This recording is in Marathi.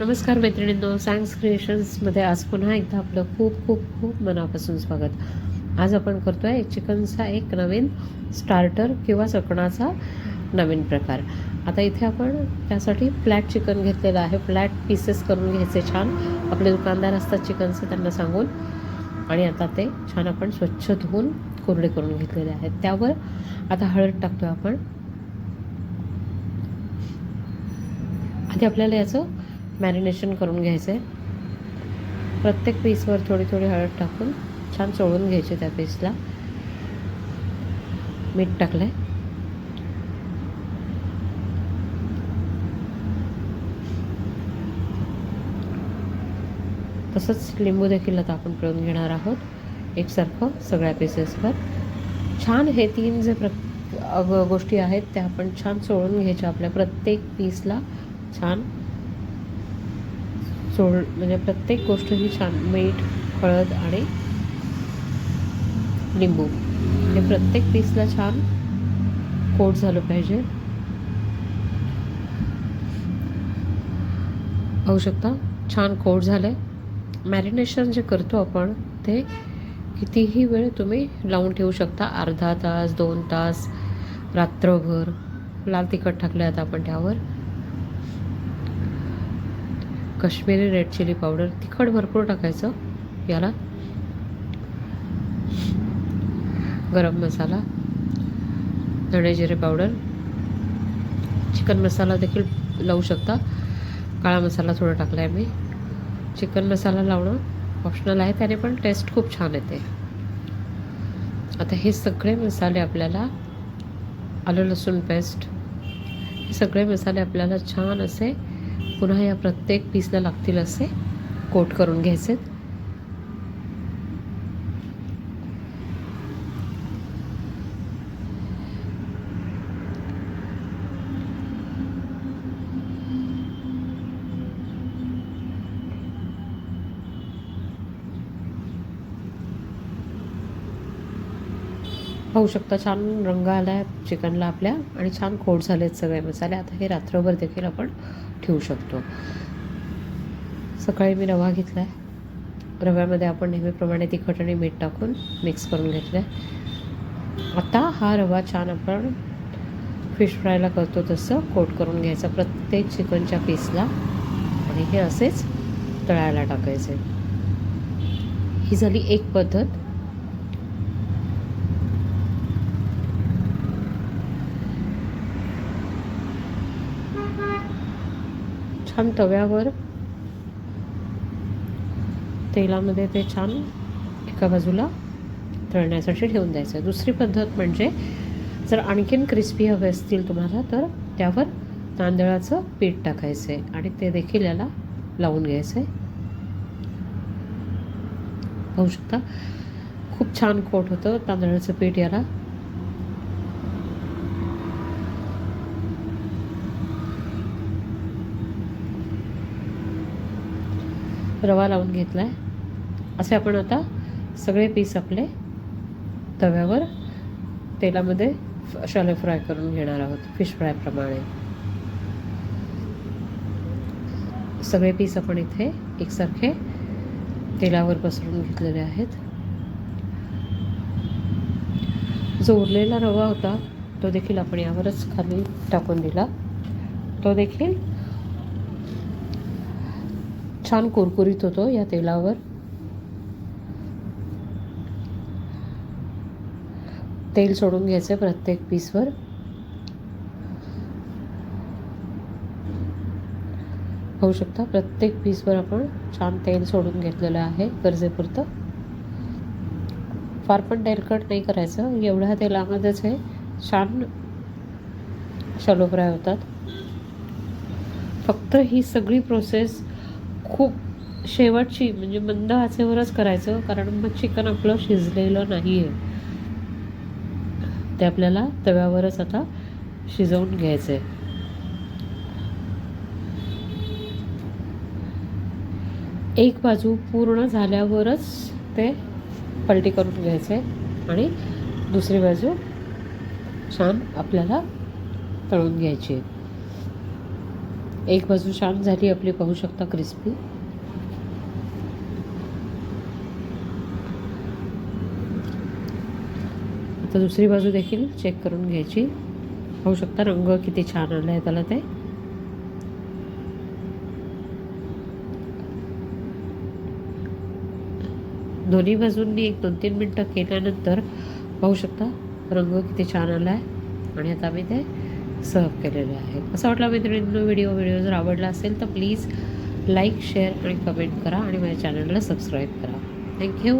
नमस्कार मैत्रिणींनो सायन्स क्रिएशन्समध्ये आज पुन्हा एकदा आपलं खूप खूप खूप मनापासून स्वागत. आज आपण करतो आहे चिकनचा एक नवीन स्टार्टर किंवा चकणाचा नवीन प्रकार. आता इथे आपण त्यासाठी फ्लॅट चिकन घेतलेलं आहे. फ्लॅट पीसेस करून घ्यायचे छान. आपले दुकानदार असतात चिकनचे त्यांना सांगून. आणि आता ते छान आपण स्वच्छ धुवून कोरडे करून घेतलेले आहेत. त्यावर आता हळद टाकतो आपण. आधी आपल्याला याचं मॅरिनेशन करून घ्यायचं आहे प्रत्येक पीसवर थोडी थोडी हळद टाकून छान चोळून घ्यायचे त्या पीसला. मीठ टाकलं आहे तसंच लिंबू देखील आता आपण पिळून घेणार आहोत. एकसारखं सगळ्या पीसेसवर. छान हे तीन जे प्र गोष्टी आहेत त्या आपण छान चोळून घ्यायच्या आपल्या प्रत्येक पीसला. छान चोळ म्हणजे प्रत्येक गोष्ट ही छान मीठ हळद आणि लिंबू. म्हणजे प्रत्येक पीसला छान कोट झालं पाहिजे. पाहू शकता. छान कोट झालं मॅरिनेशन जे करतो आपण ते कितीही वेळ तुम्ही लावून ठेवू शकता. अर्धा तास दोन तास रात्रभर. लाल तिखट टाकले आता आपण त्यावर. काश्मीरी रेड चिली पावडर तिखट भरपूर टाकायचं. याला गरम मसाला धणे जिरे पावडर चिकन मसाला देखील लावू शकता. काळा मसाला थोडा टाकला आहे मी. चिकन मसाला लावणं ऑप्शनल आहे त्याने पण टेस्ट खूप छान येते. आता हे सगळे मसाले आपल्याला आलं लसूण पेस्ट हे सगळे मसाले आपल्याला छान असे पुन्हा या प्रत्येक पीसला लागतील असे कोट करून घ्यायचे पाहू शकता छान रंग आला आहे चिकनला आपल्या आणि छान खोड झाले आहेत सगळे मसाले. आता हे रात्रभर देखील आपण ठेवू शकतो. सकाळी मी रवा घेतला आहे रव्यामध्ये आपण नेहमीप्रमाणे तिखट आणि मीठ टाकून मिक्स करून घेतलं आहे आता हा रवा छान आपण फिश फ्रायला करतो तसं. कोट करून घ्यायचा प्रत्येक चिकनच्या पीसला आणि हे असेच तळायला टाकायचे. ही झाली एक पद्धत. छान तव्यावर तेलामध्ये ते छान एका बाजूला तळण्यासाठी ठेवून द्यायचं. दुसरी पद्धत म्हणजे जर आणखीन क्रिस्पी हवे असतील तुम्हाला तर त्यावर तांदळाचं पीठ टाकायचं आहे आणि ते देखील याला लावून घ्यायचं. आहे पाहू शकता खूप छान कोट होतं तांदळाचं पीठ याला. रवा लावून घेतला आहे असे आपण आता सगळे पीस आपले तव्यावर तेलामध्ये शालो फ्राय करून घेणार आहोत फिश फ्रायप्रमाणे सगळे पीस आपण इथे एकसारखे तेलावर पसरून घेतलेले आहेत. जो उरलेला रवा होता तो देखील आपण यावरच खाली टाकून दिला. तो देखील छान कुरकुरीत होतो या तेलावर. तेल सोडून घ्यायचं प्रत्येक पीसवर. होऊ शकता. प्रत्येक पीसवर आपण छान तेल सोडून घेतलेलं आहे गरजेपुरतं. फार पण तेलकट नाही करायचं. एवढ्या तेलामध्येच हे छान शॅलो फ्राय होतात. फक्त ही सगळी प्रोसेस खूप शेवटची म्हणजे मंद आचेवरच करायचं कारण मग चिकन आपलं शिजलेलं नाही आहे ते आपल्याला तव्यावरच आता शिजवून घ्यायचं आहे एक बाजू पूर्ण झाल्यावरच ते पलटी करून घ्यायचे आणि दुसरी बाजू छान आपल्याला तळून घ्यायची आहे. एक बाजू छान झाली आपली पाहू शकता क्रिस्पी आता दुसरी बाजू देखील चेक करून घ्यायची. पाहू शकता रंग किती छान आला आहे त्याला ते. दोन्ही बाजूंनी एक दोन तीन मिनटं केल्यानंतर पाहू शकता रंग किती छान आला आहे आणि आता आम्ही ते सर्व केलेले आहे असं वाटलं मित्रांनो व्हिडिओ व्हिडिओ जर आवडला असेल तर प्लीज लाईक शेअर आणि कमेंट करा आणि माझ्या चॅनलला सबस्क्राईब करा. थँक्यू